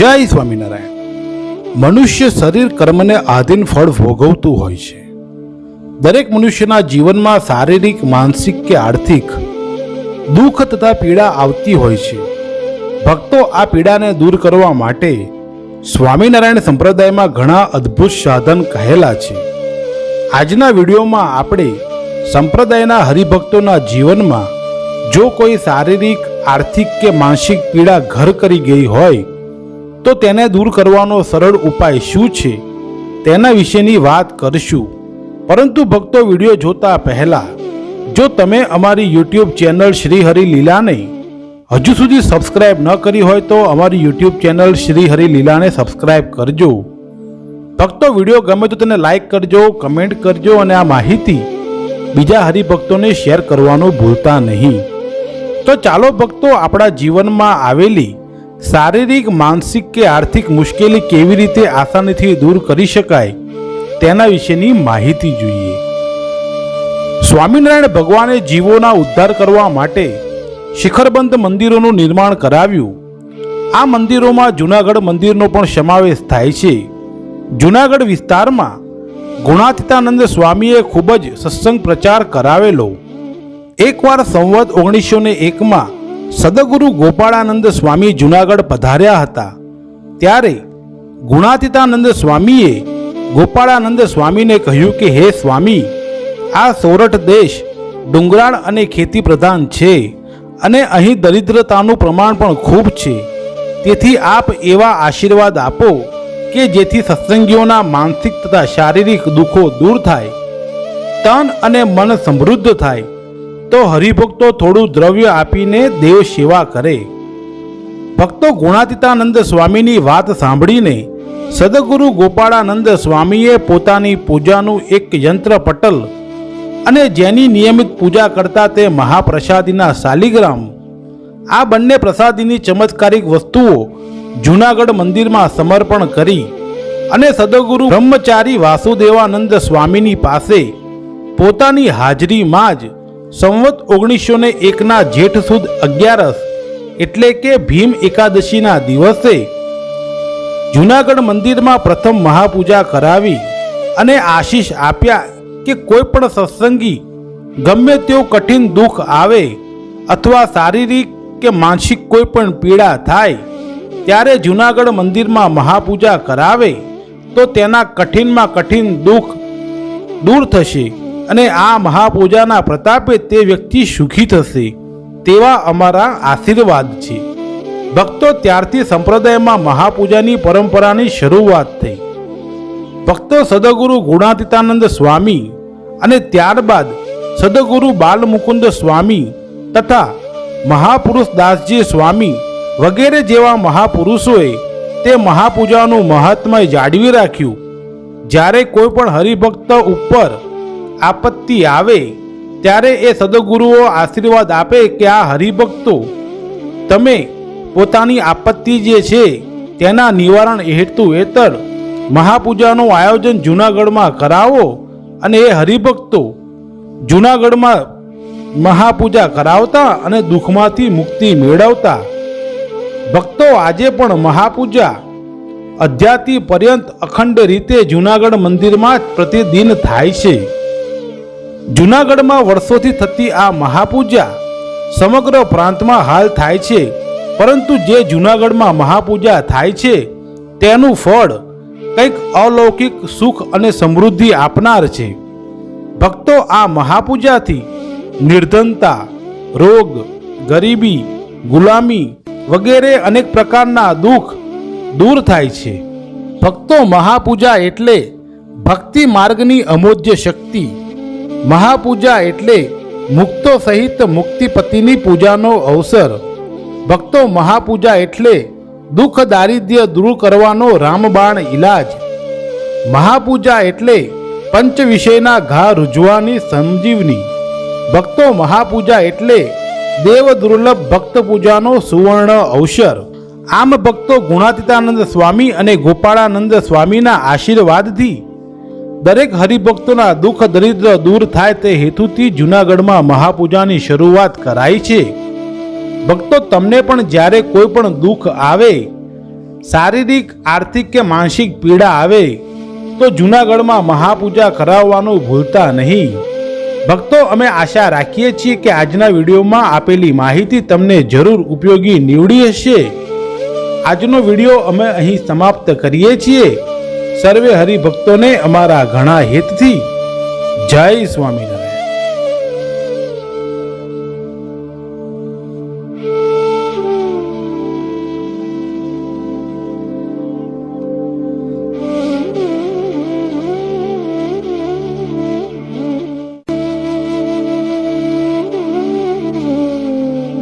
જય સ્વામિનારાયણ. મનુષ્ય શરીર કર્મને આધીન ફળ ભોગવતું હોય છે. દરેક મનુષ્યના જીવનમાં શારીરિક, માનસિક કે આર્થિક દુઃખ તથા પીડા આવતી હોય છે. ભક્તો આ પીડાને દૂર કરવા માટે સ્વામિનારાયણ સંપ્રદાયમાં ઘણા અદ્ભુત સાધન કહેલા છે. આજના વિડીયોમાં આપણે સંપ્રદાયના હરિભક્તોના જીવનમાં જો કોઈ શારીરિક, આર્થિક કે માનસિક પીડા ઘર કરી ગઈ હોય તો તેને દૂર કરવાનો સરળ ઉપાય શું છે? તેના વિશેની વાત કરશું. પરંતુ ભક્તો વીડિયો જોતા પહેલા, જો તમે અમારી યુટ્યુબ ચેનલ શ્રી હરિ લીલાને હજુ સુધી સબસ્ક્રાઇબ ન કરી હોય તો અમારી યુટ્યુબ ચેનલ શ્રી હરિ લીલાને સબસ્ક્રાઇબ કરજો. ભક્તો વીડિયો ગમે તો તેને લાઇક કરજો, કમેન્ટ કરજો અને આ માહિતી બીજા હરિભક્તોને શેર કરવાનું ભૂલતા નહીં. તો ચાલો ભક્તો આપણા જીવનમાં આવેલી શારીરિક, માનસિક કે આર્થિક મુશ્કેલી કેવી રીતે આસાનીથી દૂર કરી શકાય તેના વિશેની માહિતી જોઈએ. સ્વામિનારાયણ ભગવાને જીવોના ઉદ્ધાર કરવા માટે શિખરબંધ મંદિરોનું નિર્માણ કરાવ્યું. આ મંદિરોમાં જૂનાગઢ મંદિરનો પણ સમાવેશ થાય છે. જૂનાગઢ વિસ્તારમાં ગુણાતીતાનંદ સ્વામીએ ખૂબ જ સત્સંગ પ્રચાર કરાવેલો. એકવાર સંવત ઓગણીસો ને એકમાં સદગુરુ ગોપાળાનંદ સ્વામી જુનાગઢ પધાર્યા હતા. ત્યારે ગુણાતીતાનંદ સ્વામીએ ગોપાળાનંદ સ્વામીને કહ્યું કે, હે સ્વામી, આ સોરઠ દેશ ડુંગરાળ અને ખેતી પ્રધાન છે અને અહીં દરિદ્રતાનું પ્રમાણ પણ ખૂબ છે. તેથી આપ એવા આશીર્વાદ આપો કે જેથી સત્સંગીઓના માનસિક તથા શારીરિક દુઃખો દૂર થાય. તન અને મન સમૃદ્ધ થાય. તો હરિભક્તો થોડું દ્રવ્ય આપીને દેવ સેવા કરે. ભક્તો ગુણાતીતાનંદ સ્વામીની વાત સાંભળીને સદગુરુ ગોપાળાનંદ સ્વામીએ પોતાની પૂજાનું એક યંત્ર પટલ અને જેની નિયમિત પૂજા કરતા તે મહાપ્રસાદીના શાલિગ્રામ આ બંને પ્રસાદીની ચમત્કારિક વસ્તુઓ જૂનાગઢ મંદિરમાં સમર્પણ કરી અને સદગુરુ બ્રહ્મચારી વાસુદેવાનંદ સ્વામીની પાસે પોતાની હાજરીમાં જ સંવત ઓગણીસો ને એકના જેઠ સુદ અગિયારસ એટલે કે ભીમ એકાદશીના દિવસે જૂનાગઢ મંદિરમાં પ્રથમ મહાપૂજા કરાવી અને આશીષ આપ્યા કે કોઈ પણ સત્સંગી ગમે તેવું કઠિન દુઃખ આવે અથવા શારીરિક કે માનસિક કોઈ પણ પીડા થાય ત્યારે જૂનાગઢ મંદિરમાં મહાપૂજા કરાવે તો તેના કઠિનમાં કઠિન દુઃખ દૂર થશે. અને આ મહાપૂજાના પ્રતાપે તે વ્યક્તિ સુખી થશે, તેવા અમારા આશીર્વાદ છે. ભક્તો ત્યારથી સંપ્રદાયમાં મહાપૂજાની પરંપરાની શરૂઆત થઈ. ભક્તો સદગુરુ ગુણાતીતાનંદ સ્વામી અને ત્યારબાદ સદગુરુ બાલમુકુંદ સ્વામી તથા મહાપુરુષ દાસજી સ્વામી વગેરે જેવા મહાપુરુષોએ તે મહાપૂજાનું મહાત્મય જાળવી રાખ્યું. જ્યારે કોઈ પણ હરિભક્ત ઉપર આપત્તિ આવે, ત્યારે એ સદગુરુઓ આશીર્વાદ આપે કે આ હરિભક્તો, તમે પોતાની આપત્તિ જે છે, તેના નિવારણ હેતુ હેતર મહાપૂજાનું આયોજન જૂનાગઢમાં કરાવો અને એ હરિભક્તો જૂનાગઢમાં મહાપૂજા કરાવતા અને દુઃખમાંથી મુક્તિ મેળવતા. ભક્તો આજે પણ મહાપૂજા અધ્યાતિ પર્યંત અખંડ રીતે જૂનાગઢ મંદિરમાં પ્રતિદિન થાય છે. જૂનાગઢમાં વર્ષોથી થતી આ મહાપૂજા સમગ્ર પ્રાંતમાં હાલ થાય છે. પરંતુ જે જૂનાગઢમાં મહાપૂજા થાય છે, તેનું ફળ કંઈક અલૌકિક સુખ અને સમૃદ્ધિ આપનાર છે. ભક્તો આ મહાપૂજાથી નિર્ધનતા, રોગ, ગરીબી, ગુલામી વગેરે અનેક પ્રકારના દુઃખ દૂર થાય છે. ભક્તો મહાપૂજા એટલે ભક્તિ માર્ગની અમોજ્ય શક્તિ મહાપૂજા એટલે મુક્તો સહિત મુક્તિપતિની પૂજાનો અવસર. ભક્તો મહાપૂજા એટલે દુઃખ દારિદ્ર્ય દૂર કરવાનો રામબાણ ઈલાજ. મહાપૂજા એટલે પંચ વિષયના ઘા રૂજવાની સંજીવની. ભક્તો મહાપૂજા એટલે દેવ દુર્લભ ભક્ત પૂજાનો સુવર્ણ અવસર. આમ ભક્તો ગુણાતીતાનંદ સ્વામી અને ગોપાળાનંદ સ્વામીના આશીર્વાદથી દરેક હરિભક્તોના દુઃખ દરિદ્ર દૂર થાય તે હેતુથી જૂનાગઢમાં મહાપૂજાની શરૂઆત કરાઈ છે. ભક્તો તમને પણ જ્યારે કોઈ પણ દુઃખ આવે, શારીરિક, આર્થિક કે માનસિક પીડા આવે, તો જૂનાગઢમાં મહાપૂજા કરાવવાનું ભૂલતા નહીં. ભક્તો અમે આશા રાખીએ છીએ કે આજના વિડીયોમાં આપેલી માહિતી તમને જરૂર ઉપયોગી નીવડી હશે. આજનો વીડિયો અમે અહીં સમાપ્ત કરીએ છીએ. સર્વે હરિભક્તોને અમારા ઘણા હિતથી જય સ્વામિનારાયણ.